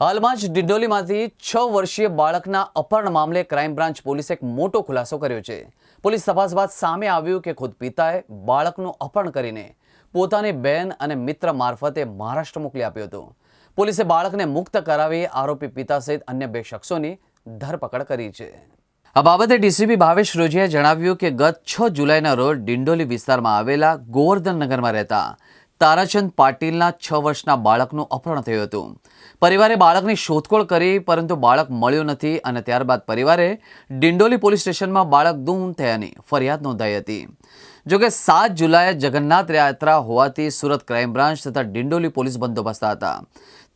હાલમાં જ ડિંડોલીમાંથી છ વર્ષીય બાળકના અપહરણ મામલે ક્રાઇમ બ્રાન્ચ પોલીસે એક મોટો ખુલાસો કર્યો છે. પોલીસ તપાસ બાદ સામે આવ્યું કે ખુદ પિતાએ બાળકનું અપહરણ કરીને પોતાની બહેન અને મિત્ર મારફતે મહારાષ્ટ્ર મોકલી આપ્યું હતું. પોલીસે બાળકને મુક્ત કરાવી આરોપી પિતા સહિત અન્ય બે શખ્સોની ધરપકડ કરી છે. આ બાબતે ડીસીપી ભાવેશ રોજિયાએ જણાવ્યું કે ગત છ જુલાઈના રોજ ડિંડોલી વિસ્તારમાં આવેલા ગોવર્ધન નગરમાં રહેતા તારાચંદ પાટીલના છ વર્ષના બાળકનું અપહરણ થયું હતું. પરિવારે બાળકની શોધખોળ કરી, પરંતુ બાળક મળ્યું નથી અને ત્યારબાદ પરિવારે ડિંડોલી પોલીસ સ્ટેશનમાં બાળક ગુમ થયાની ફરિયાદ નોંધાઈ હતી. જોકે સાત જુલાઈએ જગન્નાથ યાત્રા હોવાથી સુરત ક્રાઇમ બ્રાન્ચ તથા ડિંડોલી પોલીસ બંદોબસ્ત હતા.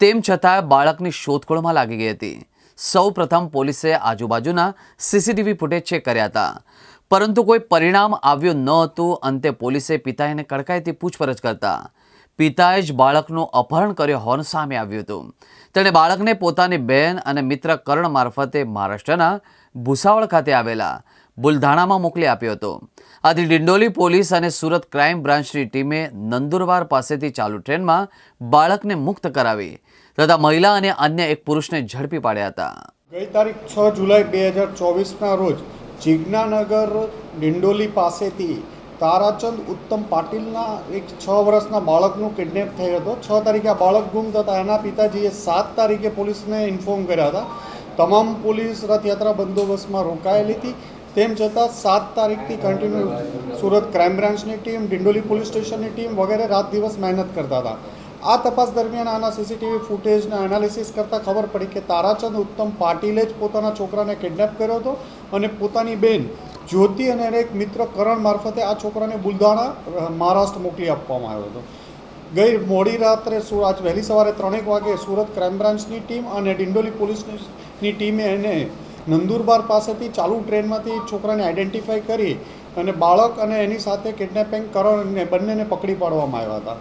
તેમ છતાં બાળકની શોધખોળમાં લાગી ગઈ હતી. સૌ પ્રથમ પોલીસે આજુબાજુના સીસીટીવી ફૂટેજ ચેક કર્યા હતા. પરંતુ કોઈ પરિણામ આવ્યું ન હતું, અંતે પોલીસે પિતાને કડકાઈથી પૂછપરછ કરતા. પિતાએ જ બાળકનું અપહરણ કર્યું હોવાનું સામે આવ્યું હતું. તેણે બાળકને પોતાની બહેન અને મિત્ર કરણ મારફતે મહારાષ્ટ્રના ભૂસાવળ ખાતે આવેલા બુલધાણામાં મોકલી આપ્યો હતો. આથી ડિંડોલી પોલીસ અને સુરત ક્રાઇમ બ્રાન્ચની ટીમે નંદુરબાર પાસેથી ચાલુ ટ્રેનમાં બાળકને મુક્ત કરાવી તથા મહિલા અને અન્ય એક પુરુષને ઝડપી પાડ્યા હતા. ગઈ તારીખ છ જુલાઈ બે હજાર ચોવીસના રોજ જિજ્ઞાનગર ડિંડોલી પાસેથી તારાચંદ ઉત્તમ પાટીલના એક છ વર્ષના બાળકનું કિડનેપ થયો હતો. છ તારીખે આ બાળક ગુમ થતા એના પિતાજીએ સાત તારીખે પોલીસને ઇન્ફોર્મ કર્યા હતા. તમામ પોલીસ રથયાત્રા બંદોબસ્તમાં રોકાયેલી હતી. તેમ છતાં સાત તારીખથી કન્ટિન્યુ સુરત ક્રાઇમ બ્રાન્ચની ટીમ, ડિંડોલી પોલીસ સ્ટેશનની ટીમ વગેરે રાત દિવસ મહેનત કરતા હતા. આ તપાસ દરમિયાન આના સીસીટીવી ફૂટેજના એનાલિસિસ કરતાં ખબર પડી કે તારાચંદ ઉત્તમ પાટીલે જ પોતાના છોકરાને કિડનેપ કર્યો હતો અને પોતાની બેન જ્યોતિ અને એને એક મિત્ર કરણ મારફતે આ છોકરાને બુલધાણા મહારાષ્ટ્ર મોકલી આપવામાં આવ્યો હતો. ગઈ મોડી રાત્રે આજ વહેલી સવારે ત્રણેક વાગે સુરત ક્રાઇમ બ્રાન્ચની ટીમ અને ડિંડોલી પોલીસની ટીમે એને નંદુરબાર પાસેથી ચાલુ ટ્રેનમાંથી છોકરાને આઈડેન્ટિફાઈ કરી અને બાળક અને એની સાથે કિડનેપિંગ કરણને બંનેને પકડી પાડવામાં આવ્યા હતા.